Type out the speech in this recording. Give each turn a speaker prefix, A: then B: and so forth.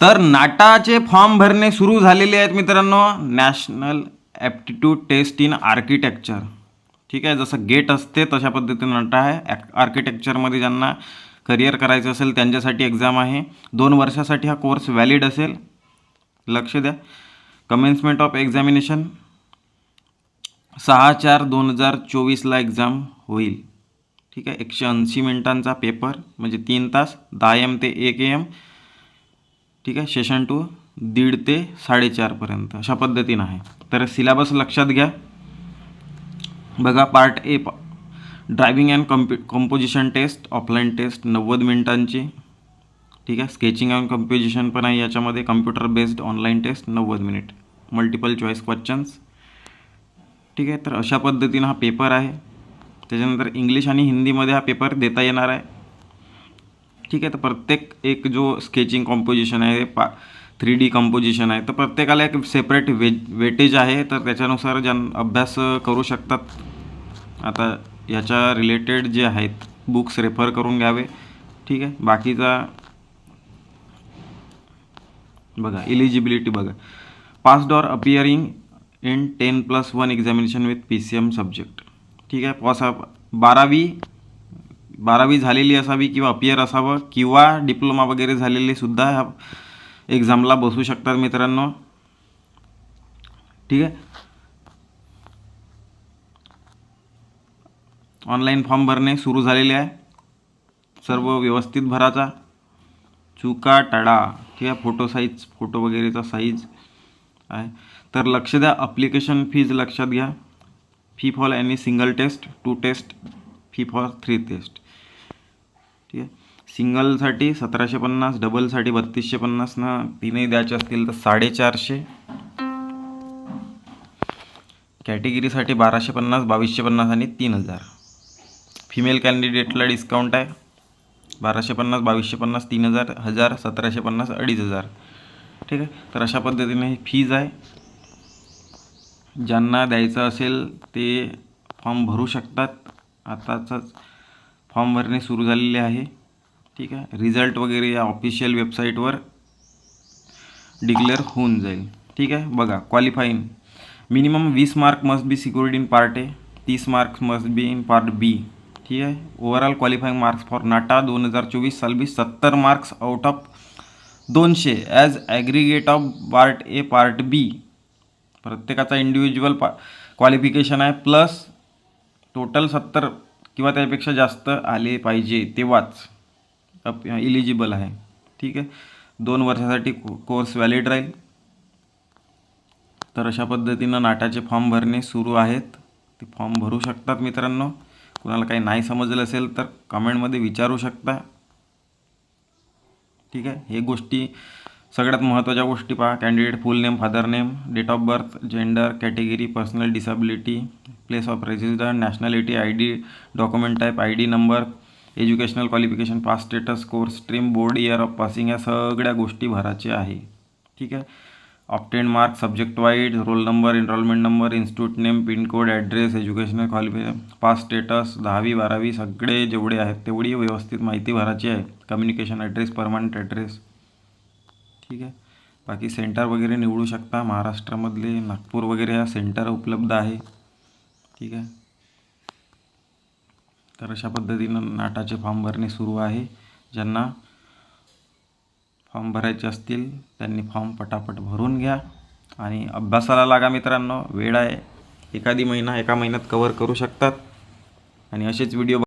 A: तर नाटाचे फॉर्म भरणे सुरू झालेले आहेत मित्रांनो. National aptitude test in architecture. ठीक आहे जसं गेट असते तशा पद्धतीनं नाटा आहे. ॲक् आर्किटेक्चरमध्ये ज्यांना करिअर करायचं असेल त्यांच्यासाठी एक्झाम आहे. दोन वर्षासाठी हा कोर्स व्हॅलिड असेल. लक्ष द्या. Commencement of examination. सहा चार दोन हजार चोवीसला एक्झाम होईल. ठीक आहे एकशे ऐंशी मिनिटांचा पेपर म्हणजे तीन तास. दहा एम ते एक एम. ठीक आहे? सेशन टू दीड ते साडेचारपर्यंत अशा पद्धतीनं आहे. तर सिलेबस लक्षात घ्या. बघा पार्ट ए पा ड्रायव्हिंग अँड कम्प्यु कंपोजिशन टेस्ट ऑफलाईन टेस्ट नव्वद मिनिटांची. ठीक आहे? स्केचिंग अँड कंपोजिशन पण आहे याच्यामध्ये. कम्प्युटर बेस्ड ऑनलाईन टेस्ट नव्वद मिनिट मल्टिपल चॉईस क्वेश्चन्स ठीक आहे? तर अशा पद्धतीनं हा पेपर आहे. त्याच्यानंतर इंग्लिश आणि हिंदीमध्ये हा पेपर देता येणार आहे. ठीक आहे तर प्रत्येक एक जो स्केचिंग कॉम्पोजिशन आहे पा थ्री डी कंपोजिशन आहे तर प्रत्येकाला एक सेपरेट वे वेटेज आहे तर त्याच्यानुसार ज्यां अभ्यास करू शकतात. आता याच्या रिलेटेड जे आहेत बुक्स रेफर करून घ्यावे. ठीक आहे बाकीचा बघा इलिजिबिलिटी बघा. Passed or appearing in ten plus one examination with P C M subject ठीक आहे पॉस बारावी बारावी झालेली असावी किंवा अपियर असावं किंवा डिप्लोमा वगैरे झालेले सुद्धा ह्या एक्झामला बसू शकतात मित्रांनो. ठीक आहे? ऑनलाईन फॉर्म भरणे सुरू झालेले आहे. सर्व व्यवस्थित भराचा. चुका टाळा ठीक आहे फोटो साईज फोटो वगैरेचा साईज आहे. तर लक्ष द्या अप्लिकेशन फीज लक्षात घ्या. Fee for any single test two test fee for three test ठीक आहे. सिंगलसाठी सतराशे पन्नास डबलसाठी बत्तीसशे पन्नास ना तीनही द्यायचे असतील तर साडेचारशे. कॅटेगरीसाठी बाराशे पन्नास बावीसशे पन्नास आणि तीन हजार. फिमेल कॅन्डिडेटला डिस्काउंट आहे. बाराशे पन्नास बावीसशे पन्नास तीन हजार हजार सतराशे पन्नास अडीच हजार. ठीक आहे? तर अशा पद्धतीने ही फीज आहे. ज्यांना द्यायचं असेल ते फॉर्म भरू शकतात. आताच फॉर्म भरणे सुरू झालेले आहे. ठीक आहे? रिझल्ट वगैरे या ऑफिशियल वेबसाईटवर डिक्लेअर होऊन जाईल. ठीक आहे? बघा क्वालिफाईंग मिनिमम वीस mark must be security in part A तीस marks must be in part B ठीक आहे? Overall qualifying marks for NATA दोन हजार चोवीस साल बी सत्तर मार्क्स आउट ऑफ दोनशे as aggregate of part A part B प्रत्येकाचा इंडिव्हिज्युअल पा क्वालिफिकेशन आहे प्लस टोटल सत्तर किंवा त्यापेक्षा जास्त आले पाहिजे तेव्हाच अप इलिजिबल आहे. ठीक आहे? दोन वर्षासाठी को कोर्स व्हॅलिड राहील. तर अशा पद्धतीनं नाटाचे फॉर्म भरणे सुरू आहेत. ते फॉर्म भरू शकतात मित्रांनो. कुणाला काही नाही समजलं असेल तर कमेंटमध्ये विचारू शकता. ठीक आहे? हे गोष्टी सगळ्यात महत्त्वाच्या गोष्टी पहा. Candidate full name father name date of birth gender category personal disability place of resident nationality I D document type I D number educational qualification pass status course stream board year of passing या सगळ्या गोष्टी भरायच्या आहे. ठीक आहे? Obtain mark subject wise roll number enrolment number institute name pincode address educational qualification pass status दहावी बारावी सगळे जेवढे आहेत तेवढी व्यवस्थित माहिती भरायची आहे. कम्युनिकेशन ॲड्रेस परमनंट ॲड्रेस ठीक आहे. बाकी सेंटर वगैरे निवडू शकता. महाराष्ट्रामधले नागपूर वगैरे हा सेंटर उपलब्ध आहे. ठीक आहे. तर अशा पद्धतीनं नाटाचे फॉर्म भरणे सुरू आहे. ज्यांना फॉर्म भरायचे असतील त्यांनी फॉर्म पटापट भरून घ्या. आणि अभ्यासाला लागा मित्रांनो. वेळ आहे. एखादी महिना एका महिन्यात कवर करू शकतात. आणि असेच व्हिडिओ